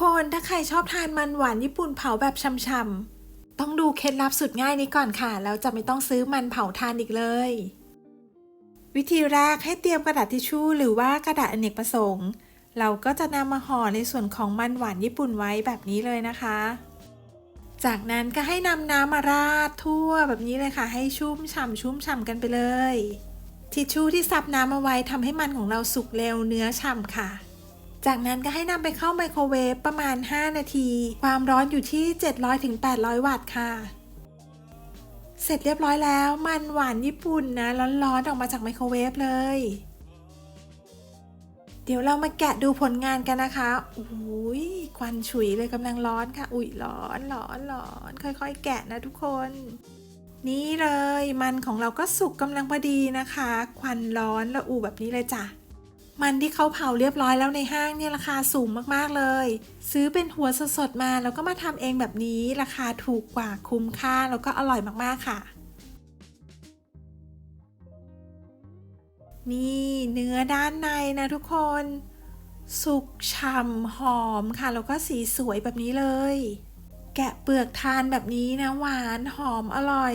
คนถ้าใครชอบทานมันหวานญี่ปุ่นเผาแบบช่ำๆต้องดูเคล็ดลับสุดง่ายนี้ก่อนค่ะ แล้วจะไม่ต้องซื้อมันเผาทานอีกเลย วิธีแรกให้เตรียมกระดาษทิชชู่หรือว่ากระดาษอเนกประสงค์เราก็จะนำมาห่อในส่วนของมันหวานญี่ปุ่นไว้แบบนี้เลยนะคะ จากนั้นก็ให้นำน้ำมาราดทั่วแบบนี้เลยค่ะ ให้ชุ่มฉ่ำชุ่มฉ่ำกันไปเลย ทิชชู่ที่ซับน้ำเอาไว้ทำให้มันของเราสุกเร็วเนื้อฉ่ำค่ะ จากนั้นก็ให้นำไปเข้าไมโครเวฟประมาณ 5 นาที ความร้อนอยู่ที่ 700-800 วัตต์ค่ะ เสร็จเรียบร้อยแล้ว มันหวานญี่ปุ่นนะร้อนๆออกมาจากไมโครเวฟเลย เดี๋ยวเรามาแกะดูผลงานกันนะคะอุ้ยควันฉุยเลยกำลังร้อนค่ะ อุ้ยร้อนร้อนร้อนค่อยๆ แกะนะทุกคน นี่เลยมันของเราก็สุกกำลังพอดีนะคะ ควันร้อนละอูแบบนี้เลยจ้ะ มันที่เขาเผาเรียบร้อยแล้วในห้างเนี่ยราคาสูงมากๆเลย ซื้อเป็นหัวสดๆมาแล้วก็มาทำเองแบบนี้ราคาถูกกว่าคุ้มค่าแล้วก็อร่อยมากๆค่ะ นี่เนื้อด้านในนะทุกคน สุกฉ่ำหอมค่ะ แล้วก็สีสวยแบบนี้เลย แกะเปลือกทานแบบนี้นะหวานหอมอร่อย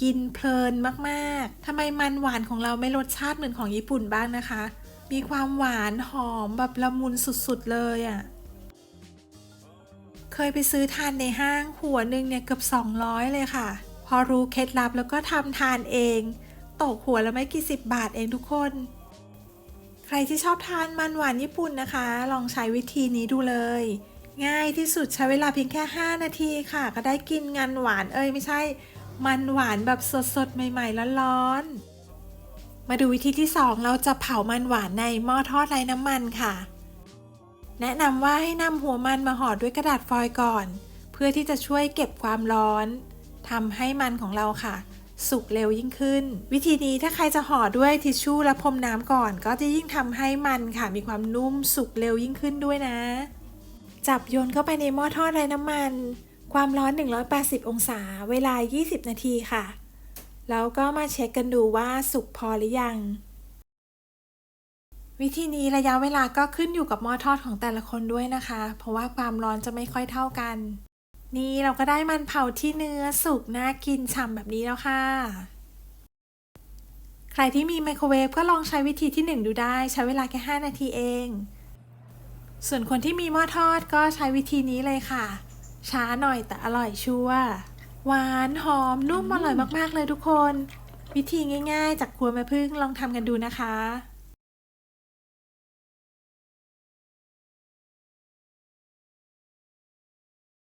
กินเพลินมาก ๆ ทำไมมันหวานของเราไม่รสชาติเหมือนของญี่ปุ่นบ้างนะคะ มีความหวานหอมแบบละมุนสุดๆเลยอะ่ะ เคยไปซื้อทานในห้างหัวหนึ่งเนี่ยเกือบ 200 เลยค่ะ พอรู้เคล็ดลับแล้วก็ทำทานเอง ตกหัวละไม่กี่สิบบาทเองทุกคน ใครที่ชอบทานมันหวานญี่ปุ่นนะคะ ลองใช้วิธีนี้ดูเลย ง่ายที่สุดใช้เวลาเพียงแค่ 5 นาทีค่ะ ก็ได้กินงานหวานเอ้ยไม่ใช่ มันหวานแบบสดๆใหม่ๆร้อนๆ มาดูวิธีที่ 2 เราจะเผามันหวานในหม้อทอดไร้น้ำมันค่ะ แนะนำว่าให้นำหัวมันมาห่อด้วยกระดาษฟอยล์ก่อน เพื่อที่จะช่วยเก็บความร้อนทำให้มันของเราค่ะ สุกเร็วยิ่งขึ้น วิธีนี้ถ้าใครจะห่อด้วยทิชชู่และพรมน้ำก่อน ก็จะยิ่งทำให้มันค่ะ มีความนุ่มสุกเร็วยิ่งขึ้นด้วยนะ จับโยนเข้าไปในหม้อทอดไร้น้ำมัน ความร้อน 180 องศา เวลา 20 นาทีค่ะ แล้วก็มาเช็คกันดูว่าสุกพอหรือยัง วิธีนี้ระยะเวลาก็ขึ้นอยู่กับหม้อทอดของแต่ละคนด้วยนะคะ เพราะว่าความร้อนจะไม่ค่อยเท่ากัน นี่เราก็ได้มันเผาที่เนื้อสุกน่ากินฉ่ำแบบนี้แล้วค่ะ ใครที่มีไมโครเวฟก็ลองใช้วิธีที่ 1 ดูได้ ใช้เวลาแค่ 5 นาทีเอง ส่วนคนที่มีหม้อทอดก็ใช้วิธีนี้เลยค่ะ ช้าหน่อยแต่อร่อยชัวร์ หวานหอมนุ่มอร่อยมากๆเลยทุกคน วิธีง่าย ๆ จากครัวแม่พึ่งลองทำกันดูนะคะ